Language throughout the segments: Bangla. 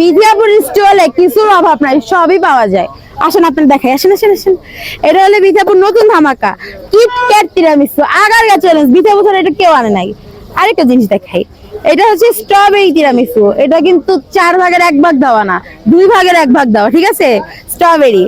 বিদ্যাপুর স্টলে কিছুর অভাব নাই, সবই পাওয়া যায়। আসেন আপনার দেখাই, আসেন আসেন আসেন। এটা হলে বিদ্যাপুর নতুন ধামাকা। কিটক্যাট তিরামিসু আগারগা চ্যালেঞ্জ বিদ্যাপুর এটা কেউ আনে নাই। আরেকটা জিনিস দেখাই, এটা হচ্ছে স্ট্রবেরি তিরামিসু এটা কিন্তু চার ভাগের এক ভাগ দেওয়া না, দুই ভাগের এক ভাগ দেওয়া, ঠিক আছে? স্ট্রবেরি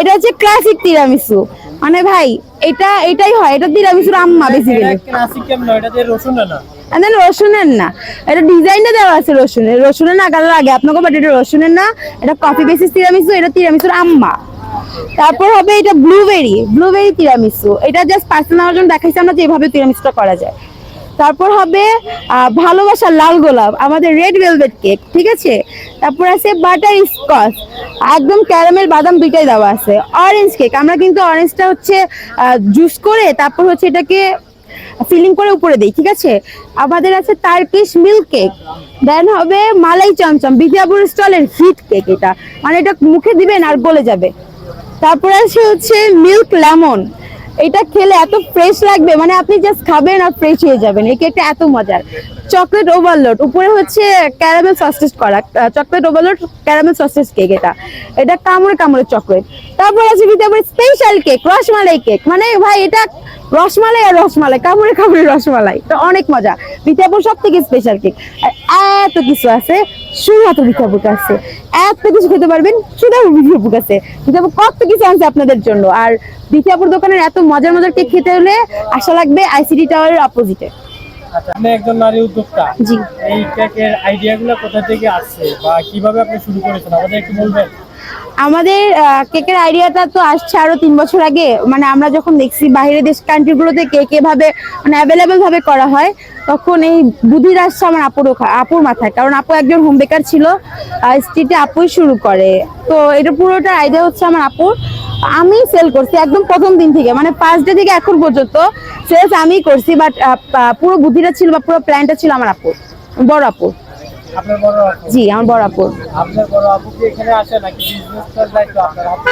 এটা হচ্ছে ক্লাসিক তিরামিসু মানে ভাই এটা এটাই হয় এটা তিরামিসুর আম্মা বেশি ক্লাসিক কেমন এটা দিয়ে রসুন না? And then রসুনের না এটা ডিজাইনটা দেওয়া আছে রসুনের। রসুনের না কালার আগে আপনাকে বাট এটা রসুনের না এটা কফি বেসিস তিরামিসু এটা তিরামিসুর আম্মা। তারপর হবে এটা ব্লুবেরি ব্লুবেরি তিরামিসু। এটা জাস্ট পার্সোনাল জন্য দেখাইছি আমরা যে এভাবে তিরামিসুটা করা যায়। তারপর হবে ভালোবাসার লাল গোলাপ, আমাদের রেড ভেলভেট কেক ঠিক আছে? তারপর আছে বাটার স্কচ একদম ক্যারামেল বাদাম দুইটাই দেওয়া আছে। অরেঞ্জ কেক আমরা কিন্তু অরেঞ্জটা হচ্ছে জুস করে তারপর হচ্ছে এটাকে ফিলিং করে উপরে দিই, ঠিক আছে? আমাদের আছে টার্কিশ মিল্ক কেক দেন হবে মালাই চমচম বিদ্যাপুর স্টলের হিট কেক এটা। মানে এটা মুখে দিবেন আর গলে যাবে। তারপরে আছে হচ্ছে মিল্ক লেমন এটা খেলে এত ফ্রেশ লাগবে মানে আপনি জাস্ট খাবেন আর ফ্রেশ হয়ে যাবেন। এই কেকটা এত মজার। চকলেট ওভারলোড উপরে হচ্ছে ক্যারামেল সসেজ করা chocolate overload caramel sausage cake এটা। এটা কামড়ে কামড়ে চকলেট তারপর আছে Bidyapur special cake rasmalai cake মানে ভাই, এটা রসমালাই আর রসমালাই, কামড়ে কামড়ে রসমালাই। তো অনেক মজা। বিদ্যাপুর সব থেকে স্পেশাল কেক এত কিছু আছে। শুধুমাত্র বিদ্যাপুর আছে। এত কিছু খেতে পারবেন শুধু বিদ্যাপুর আছে। বিদ্যাপুর কত কিছু আছে আপনাদের জন্য। আর বিদ্যাপুর দোকানের এত মজার মজার কেক খেতে হলে আশা লাগবে আইসিডি টাওয়ারের অপোজিটে আচ্ছা আপনি একজন নারী উদ্যোক্তা। জি। এই কেকের আইডিয়াগুলো কোথা থেকে আসছে বা কীভাবে আপনি শুরু করেছেন? আমাদের একটু বলবেন। আমাদের কেকের আইডিয়াটা তো আসছে আরও তিন বছর আগে। মানে আমরা যখন দেখছি বাইরের দেশ কান্ট্রিগুলোতে কেক এভাবে মানে অ্যাভেলেবেল ভাবে করা হয়, তখন এই বুদ্ধির আসছে আমার আপুর আপুর মাথায়। কারণ আপু একজন হোম বেকার ছিল স্ট্রিটে আপুই শুরু করে। তো এটা পুরোটা আইডিয়া হচ্ছে আমার আপুর। আমি সেল করছি একদম প্রথম দিন থেকে মানে ফার্স্ট ডে থেকে এখন পর্যন্ত সেলস আমিই করছি বাট পুরো বুদ্ধিটা ছিল বা পুরো প্ল্যানটা ছিল আমার আপুর, বড় আপুর। আপনার বড় আপু? জি আমার বড় আপুর আপনার বড় আপু কি এখানে আসে নাকি বিজনেস করার দায়িত্ব আপনার আপু?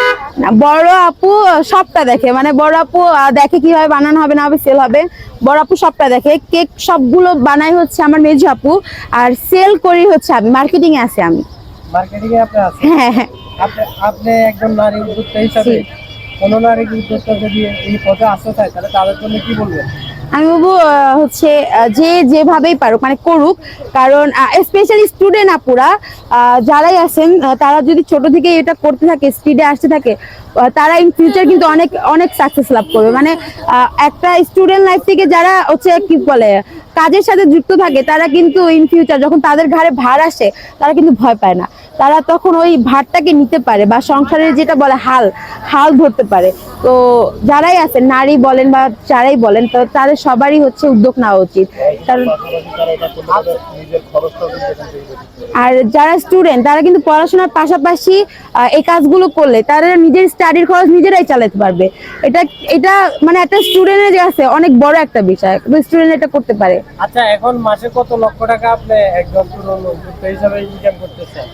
না বড় আপু সবটা দেখে। মানে বড় আপু দেখে কীভাবে বানানো হবে না হবে সেল হবে। বড় আপু সবটা দেখে। কেক সবগুলো বানাই হচ্ছে আমার মেজু আপু আর সেল করি হচ্ছে আমি মার্কেটিং এ আছে আমি। মার্কেটিং এ আপনি আছেন? হ্যাঁ হ্যাঁ। আপনি আপনি একজন নারী উদ্যোক্তা হিসাবে। কোন নারী উদ্যোক্তা যদি এই পথে আসতে চায় তাহলে তাদের জন্য কি বলবেন? আমি বলব হচ্ছে যে যেভাবেই পারুক মানে করুক, কারণ স্পেশালি স্টুডেন্ট আপুরা যারাই আছেন তারা যদি ছোট থেকে এটা করতে থাকে স্পিডে আসতে থাকে তারা ইন ফিউচার কিন্তু অনেক অনেক সাকসেস লাভ করবে। মানে একটা স্টুডেন্ট লাইফ থেকে যারা হচ্ছে, কি বলে, কাজের সাথে যুক্ত থাকে, তারা কিন্তু ইন ফিউচার যখন তাদের ঘাড়ে ভার আসে, তারা কিন্তু ভয় পায় না। তারা তখন ওই ভারটাকে নিতে পারে বা সংসারের যেটা বলে হাল হাল ধরতে পারে। তো যারাই আছে, নারী বলেন বা যারাই বলেন, তো তাদের সবারই হচ্ছে উদ্যোগ নেওয়া উচিত। কারণ আর যারা স্টুডেন্ট তারা কিন্তু পড়াশোনার পাশাপাশি এই কাজগুলো করলে তারা নিজের স্টাডির খরচ নিজেরাই চালাতে পারবে। এটা এটা মানে একটা স্টুডেন্টের যে আছে অনেক বড় একটা বিষয় স্টুডেন্ট এটা করতে পারে। আচ্ছা এখন মাসে কত লক্ষ টাকা আপনি উদ্যোক্তা হিসাবে ইনকাম করতেছেন?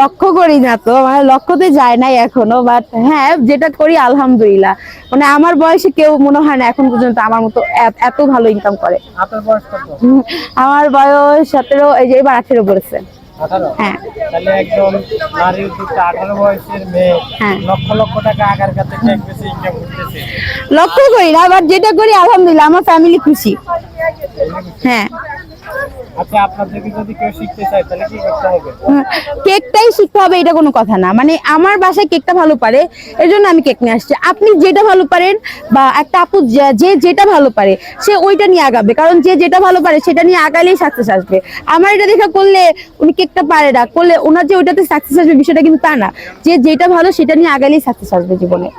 লক্ষ্য করি না তো মানে লক্ষ্যতে যায় নাই এখনও বাট হ্যাঁ যেটা করি আলহামদুলিল্লাহ। মানে আমার বয়সে কেউ মনে হয় না এখন পর্যন্ত আমার মতো এত- ভালো ইনকাম করে। আপনার বয়স কত? আমার বয়স সতেরো এই যে এবার আঠেরো পড়েছে হ্যাঁ। তাহলে একজন নারী উদ্যোক্তা আঠারো বয়সের মেয়ে হ্যাঁ। লক্ষ লক্ষ টাকা আগার কাছে কেক বেশি ইনকাম করতেছে। লক্ষ্য করি না আবার যেটা করি আলহামদুলিল্লাহ আমার ফ্যামিলি খুশি। হ্যাঁ। আচ্ছা আপনার থেকে যদি কেউ শিখতে চায়, তাহলে কি করতে হবে? কেকটাই শিখতে হবে, এটা কোনো কথা না। মানে আমার বাসায় কেকটা ভালো পারে এর জন্য আমি কেক নিয়ে আসছি। আপনি যেটা ভালো পারেন, বা একটা আপু যে- যে যেটা ভালো পারে, সে ওইটা নিয়ে আগাবে। কারণ যে যেটা ভালো পারে, সেটা নিয়ে আগালেই সাকসেস আসবে। আমার এটা দেখা করলে উনি কেকটা পারে না, করলে ওনার যে ওইটাতে সাকসেস আসবে, বিষয়টা কিন্তু তা না। যে যেটা ভালো, সেটা নিয়ে আগালেই সাকসেস আসবে জীবনে।